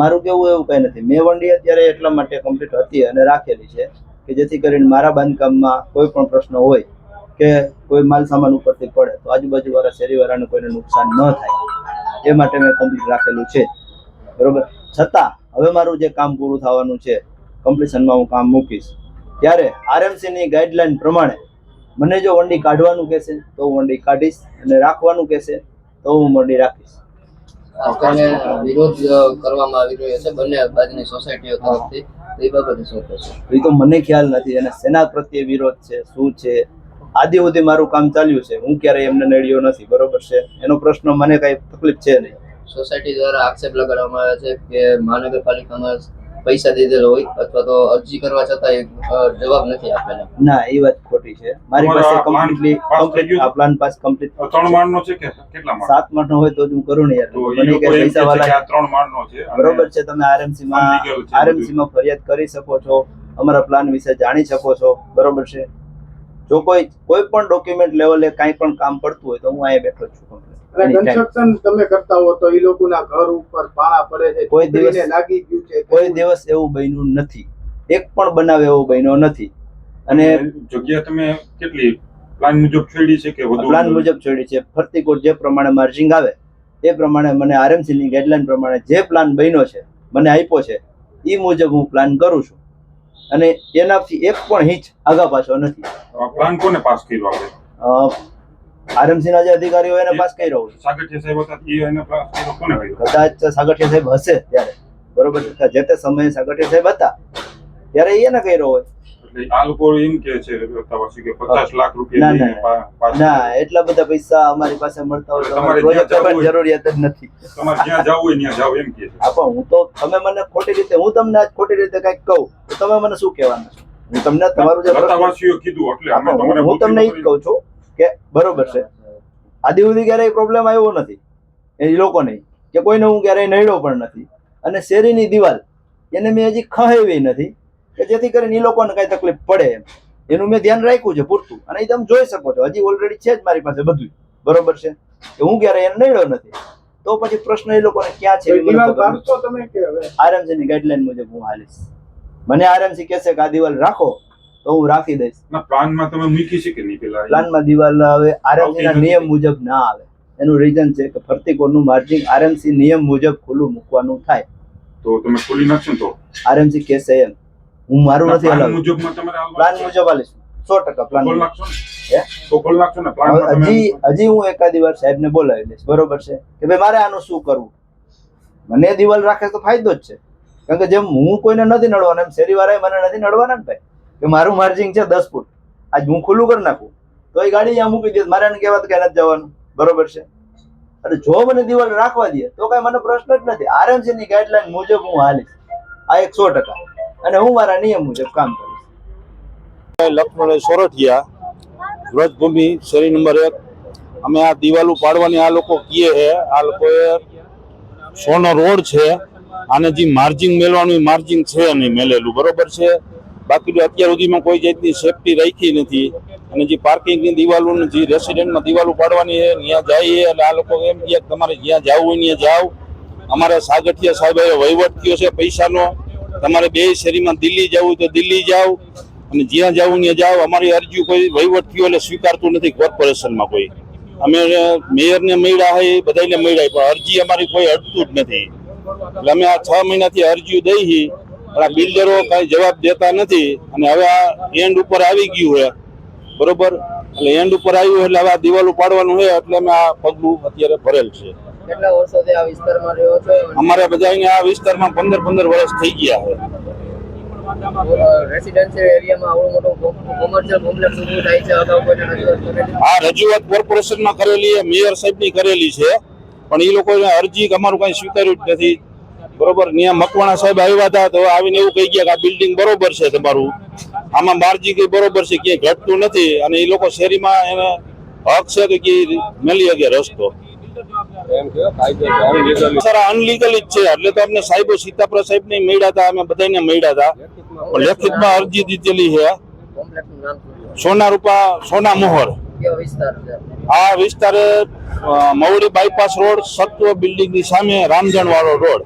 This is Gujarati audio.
મારું કેવું એવું કઈ નથી. મેં વંડી અત્યારે એટલા માટે કમ્પ્લીટ હતી અને રાખેલી છે કે જેથી કરીને મારા બાંધકામમાં કોઈ પણ પ્રશ્ન હોય કે કોઈ માલ સામાન ઉપરથી પડે તો આજુબાજુ વાળા શેરીવાળાને કોઈને નુકસાન ન થાય. એ માટે મેં કમ્પ્લીટ રાખેલું છે. બરોબર? છતાં હવે મારું જે કામ પૂરું થવાનું છે કમ્પ્લીશનમાં હું કામ મૂકીશ. ત્યારે RMC ની ગાઈડલાઈન પ્રમાણે મને જો વંડી કાઢવાનું કહેશે, તો હું વંડી કાઢીશ અને રાખવાનું કહેશે, તો હું વંડી રાખીશ. આપણને વિરોધ કરવામાં આવી રહ્યો છે બંને બાજુની સોસાયટીઓ તરફથી. એ બાબતે શું કહેશો એ તો મને ખ્યાલ નથી. અને સેના પ્રત્યે વિરોધ છે શું છે? આદિ સુધી મારું કામ ચાલ્યું છે. હું ક્યારેય એમને નડ્યો નથી. બરોબર છે? એનો પ્રશ્ન મને કઈ તકલીફ છે નહીં. સોસાયટી દ્વારા આક્ષેપ લગાડવામાં આવે છે કે મહાનગરપાલિકામાં પૈસા દીધેલો હોય અથવા તો અરજી કરવા છતાં એક જવાબ નથી આપેલો. ના એ વાત ખોટી છે. મારી પાસે કમ્પ્લીટલી કમ્પ્લીટ આ પ્લાન પાસ કમ્પ્લીટ ત્રણ માળનો છે કે કેટલા માળ સાત માળનો હોય તો હું કરું ને યાર. મને કે પૈસા વાળા ત્રણ માળ નો છે બરોબર છે તમે આરએમસી માં આરએમસી માં ફરિયાદ કરી શકો છો અમારા પ્લાન વિશે જાણી શકો છો. બરોબર છે? જો કોઈ કોઈ પણ ડોક્યુમેન્ટ લેવલે કાંઈ પણ કામ પડતું હોય તો હું અહીંયા બેઠો છું. અને કન્સ્ટ્રક્શન તમે કરતા હો તો એ લોકોના ઘર ઉપર પાણા પડે છે કોઈ દિવસ- લાગી ગયું છે કોઈ દિવસ એવું બન્યું નથી. એક પણ બનાવ એવો બન્યો નથી. અને જગ્યા તમે કેટલી? પ્લાન મુજબ છોડી છે કે પ્લાન મુજબ છોડી છે. ફરતી કોટ જે પ્રમાણે માર્જિંગ આવે એ પ્રમાણે મને આરએમસી ની ગાઈડલાઈન પ્રમાણે જે પ્લાન બન્યો છે મને આપ્યો છે એ મુજબ હું પ્લાન કરું છું. અને એનાથી એક પણ હિંચ આગા પાછો નથી. પ્લાન કોને પાસ કર્યો આપણે? આરએમસી ના જે અધિકારીઓ એને પાસ કર્યો રહ્યો સાગઠિયા સાહેબ હતા એ એને પાસ કર્યો. કોને કર્યો? કદાચ સાગઠિયા સાહેબ હશે ત્યારે. બરોબર છે? જે તે સમયે સાગઠિયા સાહેબ હતા ત્યારે એને કર્યો હોય. એટલે આ લોકો એમ કે છે કે પચાસ લાખ રૂપિયા ના, લઈને પા- પાસ ના એટલા બધા પૈસા અમારી પાસે મળતા હોય તમારે પ્રોજેક્ટ. જરૂરિયાત જ નથી. તમારે જ્યાં જવું હોય ત્યાં જાવ એમ કે છે. હા હું તો તમે મને ખોટી રીતે હું તમને આજ ખોટી રીતે કંઈક કહું તો તમે મને શું કહેવાના છો? હું તમને તમારું જે કીધું એટલે અમે હા, તમને હું હું તમને એ જ કહું છું કે બરોબર છે. આદિ સુધી ક્યારેય પ્રોબ્લેમ આવ્યો નથી. એ લોકોને કે કોઈને હું ક્યારેય નડ્યો પણ નથી. અને શેરીની દિવાલ એને મેં હજી ખહેવી નથી. કે જેથી કરીને એ લોકોને કાંઈ તકલીફ પડે એમ. એનું મેં ધ્યાન રાખ્યું છે પૂરતું. અને એ તમે જોઈ શકો છો. હજી ઓલરેડી છે જ મારી પાસે બધું બરોબર છે? કે હું ક્યારેય એને નડ્યો નથી. તો પછી પ્રશ્ન એ લોકોને ક્યાં છે? આરએમસી ની ગાઈડલાઈન મુજબ હું હાલીશ. મને આરએમસી કહેશે કે આ દિવાલ રાખો. તો હું રાખી દઈશ. ના પ્લાનમાં તમે મૂકી છે કે નહીં પેલા? પ્લાનમાં દિવાલ હવે આરએમસી ના નિયમ મુજબ ના આવે. એનું રીઝન છે કે ફરતી કોરનું માર્જિંગ આરએમસી નિયમ મુજબ ખુલ્લું મૂકવાનું થાય. તો તમે ખુલ્લી નાખશો તો? આરએમસી કહેશે એમ. હું મારું નથી પ્લાન મુજબ પ્લાન મુજબ હાલીશ. સો ટકા પ્લાન હજી હજી હું એકાદી વાર સાહેબને બોલાવી લઈશ બરોબર છે? કે ભાઈ મારે આનું શું કરવું? મને દિવાલ રાખે તો ફાયદો જ છે. કારણ કે જેમ હું કોઈને નથી નડવાનો એમ શેરીવાળાએ મને નથી નડવાના ને ભાઈ. કે મારું માર્જિંગ છે દસ ફૂટ. આજ હું ખુલ્લું કરી નાખું. તો એ ગાડી ત્યાં મૂકી દે. મારે એને કહેવા કે નથી જવાનું. બરોબર છે? અને જો મને દિવાલ રાખવા દે, તો કઈ મને પ્રશ્ન જ નથી. આરએમસી ની ગાઈડલાઈન મુજબ હું હાલીશ. આ એક સો ટકા. અને હું મારા નિયમ મુજબ કામ કરીશ. લક્ષ્મણ સોરઠિયા. વ્રજભૂમિ, શેરી નંબર એક. અમે આ દિવાલો પાડવાની આ લોકો કીએ છે. આ લોકોએ સોનો રોડ છે. આને જે માર્જિંગ મેળવાનું માર્જિંગ છે નહીં મેલેલું. બરોબર છે? બાકી તો અત્યાર સુધીમાં કોઈ જાતની સેફટી રાખી નથી. અને જે પાર્કિંગની દિવાલો જે રેસિડેન્ટમાં દિવાલો પાડવાની છે, ત્યાં જઈએ એટલે આ લોકો એમ કે તમારે જ્યાં જવું હોય ત્યાં જાઓ. અમારે સાગઠિયા સાહેબ વહીવટ થયો છે પૈસાનો. તમારે બે શેરીમાં દિલ્હી જવું તો દિલ્હી જાઓ. અને જ્યાં જવું ત્યાં જાઓ. અમારી અરજી કોઈ વહીવટ થયો એટલે સ્વીકારતું નથી કોર્પોરેશનમાં કોઈ. અમે મેયરને મળ્યા હોય બધાને મળ્યા પણ અરજી અમારી કોઈ અડતું જ નથી. એટલે અમે આ છ મહિનાથી અરજીઓ દઈ પણ આ બિલ્ડરો કાંઈ જવાબ દેતા નથી અને હવે આ એન્ડ ઉપર આવી ગયું છે. બરોબર? એટલે એન્ડ ઉપર આવ્યું એટલે હવે આ દિવાલ પાડવાનું છે એટલે અમે આ પગલું અત્યારે ભરેલ છે. અમારે બધા બધાને આ વિસ્તારમાં પંદર પંદર વર્ષ થઈ ગયા છે. આ રજૂઆત કોર્પોરેશનમાં કરેલી છે મેયર સાહેબની કરેલી છે. પણ એ લોકોએ અરજી અમારું કઈ સ્વીકાર્યું જ નથી. બરોબર? ત્યાં મકવાણા સાહેબ આવ્યા હતા તો આવીને એવું કહી ગયા કે આ બિલ્ડિંગ બરોબર છે તમારું. આમાં માર્જી કઈ બરોબર છે, ક્યાંય ઘટતું નથી અને એ લોકો શેરીમાં એને હક છે કે કે મળી શકે રસ્તો. સર અનલીગલ જ છે, એટલે તો અમને સાહેબો સીતાપુરા સાહેબ ને મળ્યા હતા, અમે બધાને મળ્યા હતા. લેખિતમાં અરજી દીધેલી છે. સોના રૂપા સોના મોહર. આ વિસ્તાર મવડી બાયપાસ રોડ, સત્વ બિલ્ડિંગની સામે રામજણ વાળો રોડ.